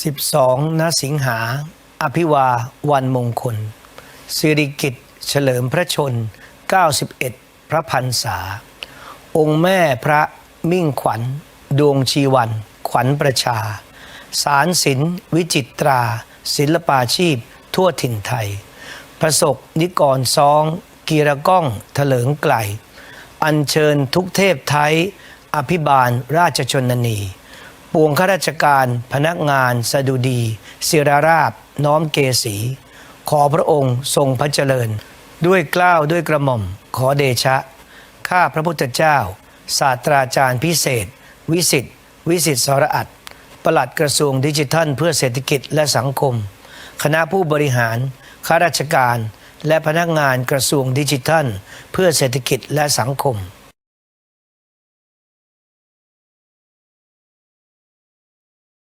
12นสิงหา อภิวาวันมงคล สิริกิตเฉลิมพระชน 91 พระพันษา องค์แม่พระมิ่งขวัญ ดวงชีวัน ขวัญประชา สารศิลวิจิตรา ศิลปาชีพ ทั่วถิ่นไทย ประสบนิกรซอง กีรก้องเถลิงไกล อัญเชิญทุกเทพไทย อภิบาลราชชนนี ปวงข้าราชการพนักงานสดุดีศิรราบ น้อมเกษี ขอพระองค์ทรงพระเจริญ ด้วยกล้าวด้วยกระหม่อม ขอเดชะ ข้าพระพุทธเจ้า ศาสตราจารย์พิเศษ วิสิทธิวิสิทธิสรอัตปลัดกระทรวงดิจิทัล เพื่อเศรษฐกิจและสังคม คณะผู้บริหาร ข้าราชการ และพนักงานกระทรวงดิจิทัล เพื่อเศรษฐกิจและสังคม